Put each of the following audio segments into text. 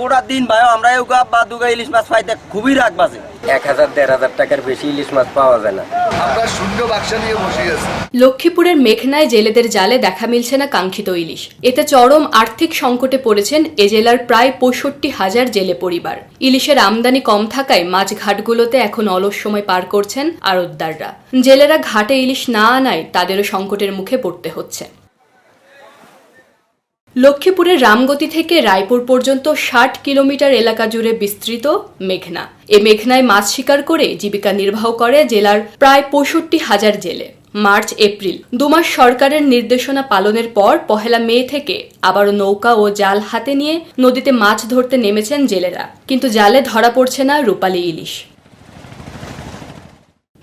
গোটা দিন ভাই আমরা এগুলা বা দুগা ইলিশ মাছ পাইতে খুবই রাগ বাজে। এক হাজার দেড় হাজার টাকার বেশি ইলিশ মাছ পাওয়া যায় না। আমরা শূন্য বাক্সা নিয়ে বসে আছি লক্ষ্মীপুরের মেঘনায় জেলেদের জালে দেখা মিলছে না কাঙ্ক্ষিত ইলিশ। এতে চরম আর্থিক সংকটে পড়েছেন এ জেলার প্রায় পঁয়ষট্টি হাজার জেলে পরিবার। ইলিশের আমদানি কম থাকায় মাছ ঘাটগুলোতে এখন অলস সময় পার করছেন আড়তদাররা। জেলেরা ঘাটে ইলিশ না আনায় তাদেরও সংকটের মুখে পড়তে হচ্ছে। লক্ষ্মীপুরের রামগতি থেকে রায়পুর পর্যন্ত ষাট কিলোমিটার এলাকা জুড়ে বিস্তৃত মেঘনা। এ মেঘনায় মাছ শিকার করে জীবিকা নির্বাহ করে জেলার প্রায় পঁয়ষট্টি হাজার জেলে। মার্চ, এপ্রিল দুমাস সরকারের নির্দেশনা পালনের পর পহেলা মে থেকে আবারও নৌকা ও জাল হাতে নিয়ে নদীতে মাছ ধরতে নেমেছেন জেলেরা। কিন্তু জালে ধরা পড়ছে না রূপালী ইলিশ।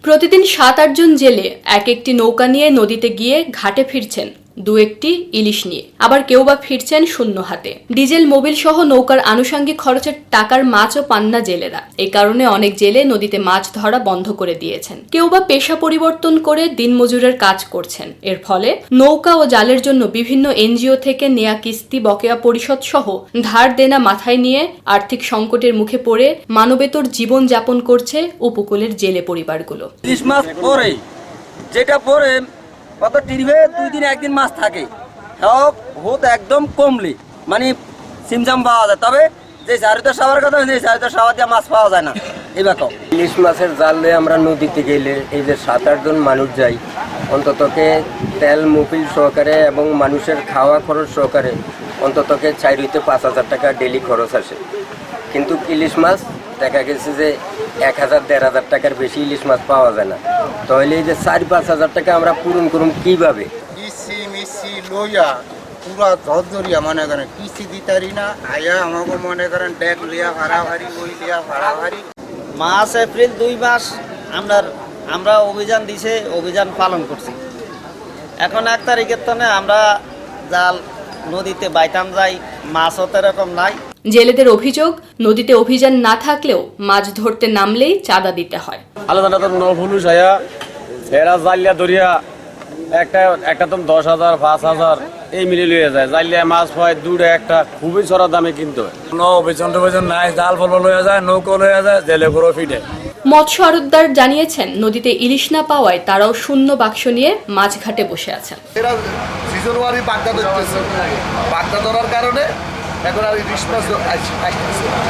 প্রতিদিন সাত আটজন জেলে এক একটি নৌকা নিয়ে নদীতে গিয়ে ঘাটে ফিরছেন দু একটি ইলিশ নিয়ে। আবার কেউ বা ফিরছেন শূন্য হাতে। ডিজেল, মোবিল সহ নৌকার আনুষঙ্গিক খরচের টাকার মাছও পান না জেলেরা। এই কারণে অনেক জেলে নদীতে মাছ ধরা বন্ধ করে দিয়েছেন। কেউ বা পেশা পরিবর্তন করে দিনমজুরের কাজ করছেন। এর ফলে নৌকা ও জালের জন্য বিভিন্ন এনজিও থেকে নেয়া কিস্তি, বকেয়া পরিশোধ সহ ধার দেনা মাথায় নিয়ে আর্থিক সংকটের মুখে পড়ে মানবেতর জীবন যাপন করছে উপকূলের জেলে পরিবারগুলো। যেটা পরে কত টিরবে? দুই দিন একদিন মাছ থাকে। হোক হোত একদম কমলি। মানে সিমজাম পাওয়া যায়। তবে যে চারিটা সাবার কথা সেই চারিটা সাবার দিয়ে মাছ পাওয়া যায় না। এই ব্যাপার। ইলিশ মাছের জাল দিয়ে আমরা নদীতে গেলে এই যে সাত আটজন মানুষ যাই অন্ততকে তেল মুফিল সহকারে এবং মানুষের খাওয়া খরচ সহকারে অন্ততকে চার হইতে পাঁচ হাজার টাকা ডেলি খরচ আসে। কিন্তু ইলিশ মাছ দেখা গেছে যে এক হাজার দেড় হাজার টাকার বেশি ইলিশ মাছ পাওয়া যায় না। তাহলে এই যে চার পাঁচ হাজার টাকা আমরা পূরণ করুন কীভাবে? মিসি লইয়া পুরা ধরিয়া মনে করেন দিতারি না আয়া আমাকে মনে করেন ডেক লিয়া ভাড়া ভারি ওই লিয়া ভাড়া ভারি মার্চ এপ্রিল দুই মাস আমরা আমরা অভিযান দিছে অভিযান পালন করছি। এখন এক তারিখের তনে আমরা জাল নদীতে বাইতাম যাই মাছও তো এরকম নাই। জেলেদের অভিযোগ নদীতে অভিযান না থাকলেও মাছ ধরতে নামলেই চাঁদা দিতে হয়। আলাদা আলাদা নভুলুস আয়া এরা জালিয়া ধরিয়া একটা একটা তো দশ হাজার পাঁচ হাজার এই মিলে লইয়া যায়। জালিয়া মাছ দুটো একটা খুবই চড়া দামে কিনতে হয়। কোনো অভিযান টভিযান নাই জাল ফল লইয়া যায় নৌকো যায় জেলে করে ফিটে। মৎস্য জানিয়েছেন নদীতে ইলিশ না পাওয়ায় তারাও শূন্য বাক্স নিয়ে মাছ ঘাটে বসে আছেন। এরা সিজন ওয়ারি বাগদা ধরতেছে। বাগদা ধরার কারণে এখন আর ইলিশ মাছ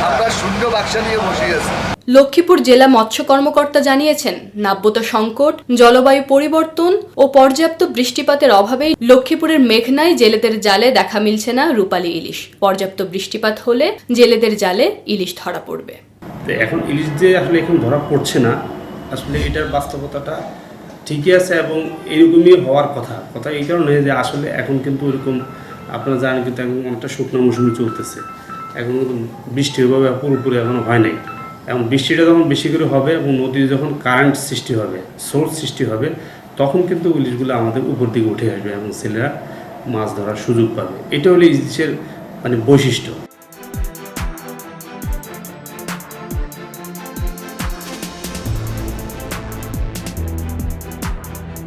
আমরা শূন্য বাক্সা নিয়ে বসে আছি। লক্ষ্মীপুর জেলা মৎস্য কর্মকর্তা জানিয়েছেন নাব্যতা সংকট জলবায়ু পরিবর্তন ও পর্যাপ্ত বৃষ্টিপাতের অভাবেই লক্ষ্মীপুরের মেঘনায় জেলেদের জালে দেখা মিলছে না রূপালী ইলিশ। পর্যাপ্ত বৃষ্টিপাত হলে জেলেদের জালে ইলিশ ধরা পড়বে। তো এখন ইলিশ যে আসলে এখন ধরা পড়ছে না। আসলে এটার বাস্তবতাটা ঠিকই আছে এবং এরকমই হওয়ার কথা। কথা এই কারণে যে আসলে এখন কিন্তু এরকম আপনারা জানেন কিন্তু এখন অনেকটা শুকনো মৌসুমি চলতেছে। এখন বৃষ্টি ওইভাবে পুরোপুরি এখনও হয় নাই। এবং বৃষ্টিটা যখন বেশি করে হবে এবং নদীতে যখন কারেন্ট সৃষ্টি হবে সোর্স সৃষ্টি হবে, তখন কিন্তু ইলিশগুলো আমাদের উপর দিকে উঠে আসবে এবং ছেলেরা মাছ ধরার সুযোগ পাবে। এটা হলো ইলিশের মানে বৈশিষ্ট্য।